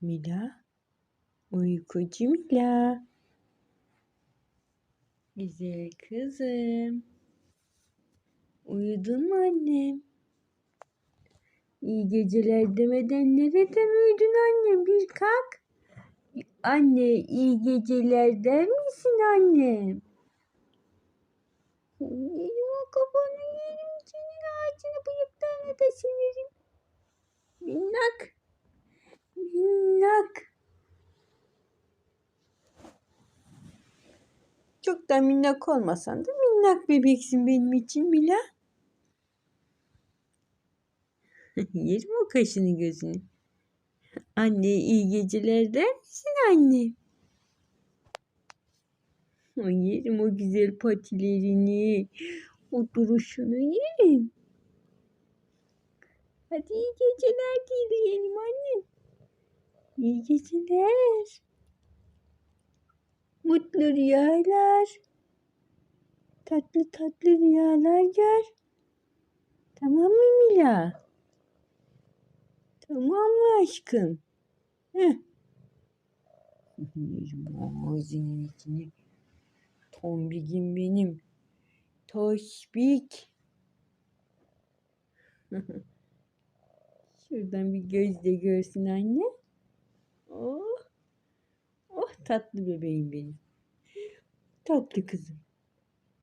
Mila. Uykucu Mila. Güzel kızım. Uyudun mu annem? İyi geceler demeden nereden uyudun annem? Bir kalk. Anne iyi geceler der misin annem? Yerim o kafanı yerim senin ağzını bıyıklarını da severim. Minnak. Çok da minnak olmasan da minnak bebeksin benim için Mila. Yerim o kaşını gözünü. Anne iyi geceler der misin anne? Ay, yerim o güzel patilerini. O duruşunu yerim. Hadi iyi geceler dileyelim annem. İyi geceler. Mutlu rüyalar. Tatlı tatlı rüyalar gör. Tamam mı Mila? Tamam mı aşkım? Heh. Ağzının içine. Tombigim benim. Toşbik. Şuradan bir göz de görsün anne. Oh. Tatlı bebeğim benim. Tatlı kızım.